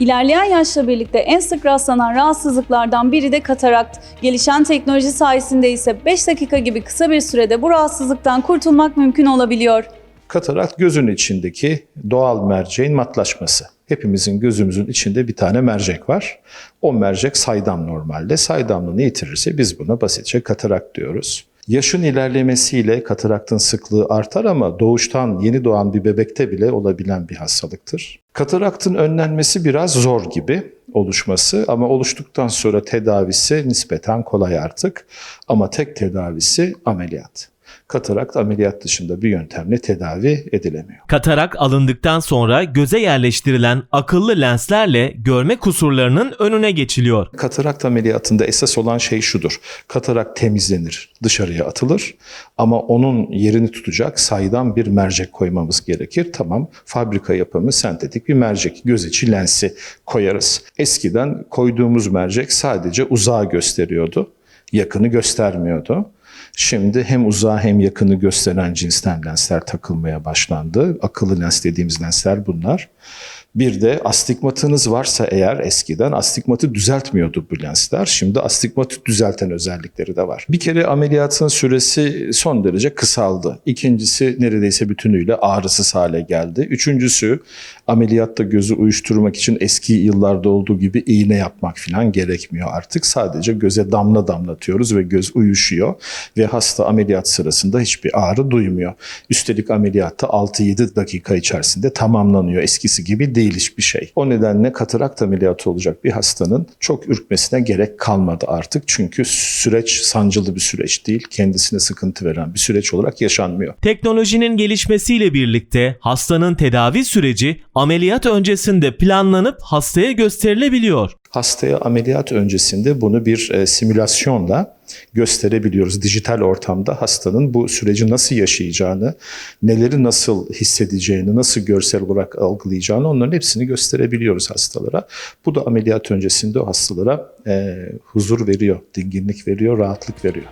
İlerleyen yaşla birlikte en sık rastlanan rahatsızlıklardan biri de katarakt. Gelişen teknoloji sayesinde ise 5 dakika gibi kısa bir sürede bu rahatsızlıktan kurtulmak mümkün olabiliyor. Katarakt gözün içindeki doğal merceğin matlaşması. Hepimizin gözümüzün içinde bir tane mercek var. O mercek saydam normalde. Saydamlığını yitirirse biz buna basitçe katarakt diyoruz. Yaşın ilerlemesiyle kataraktın sıklığı artar ama doğuştan yeni doğan bir bebekte bile olabilen bir hastalıktır. Kataraktın önlenmesi biraz zor gibi oluşması ama oluştuktan sonra tedavisi nispeten kolay artık. Ama tek tedavisi ameliyat. Katarakt ameliyat dışında bir yöntemle tedavi edilemiyor. Katarak alındıktan sonra göze yerleştirilen akıllı lenslerle görme kusurlarının önüne geçiliyor. Katarakt ameliyatında esas olan şey şudur. Katarak temizlenir, dışarıya atılır ama onun yerini tutacak saydam bir mercek koymamız gerekir. Tamam, fabrika yapımı sentetik bir mercek, göz içi lensi koyarız. Eskiden koyduğumuz mercek sadece uzağı gösteriyordu, yakını göstermiyordu. Şimdi hem uzağı hem yakını gösteren cinsten lensler takılmaya başlandı. Akıllı lens dediğimiz lensler bunlar. Bir de astigmatınız varsa eğer eskiden astigmatı düzeltmiyordu bu lensler. Şimdi astigmatı düzelten özellikleri de var. Bir kere ameliyatın süresi son derece kısaldı. İkincisi neredeyse bütünüyle ağrısız hale geldi. Üçüncüsü ameliyatta gözü uyuşturmak için eski yıllarda olduğu gibi iğne yapmak falan gerekmiyor artık. Sadece göze damla damlatıyoruz ve göz uyuşuyor ve hasta ameliyat sırasında hiçbir ağrı duymuyor. Üstelik ameliyatta 6-7 dakika içerisinde tamamlanıyor. Eskisi gibi değil hiçbir şey. O nedenle katarakt ameliyatı olacak bir hastanın çok ürkmesine gerek kalmadı artık. Çünkü süreç sancılı bir süreç değil, kendisine sıkıntı veren bir süreç olarak yaşanmıyor. Teknolojinin gelişmesiyle birlikte hastanın tedavi süreci ameliyat öncesinde planlanıp hastaya gösterilebiliyor. Hastaya ameliyat öncesinde bunu bir e, simülasyonla gösterebiliyoruz. Dijital ortamda hastanın bu süreci nasıl yaşayacağını, neleri nasıl hissedeceğini, nasıl görsel olarak algılayacağını onların hepsini gösterebiliyoruz hastalara. Bu da ameliyat öncesinde o hastalara e, huzur veriyor, dinginlik veriyor, rahatlık veriyor.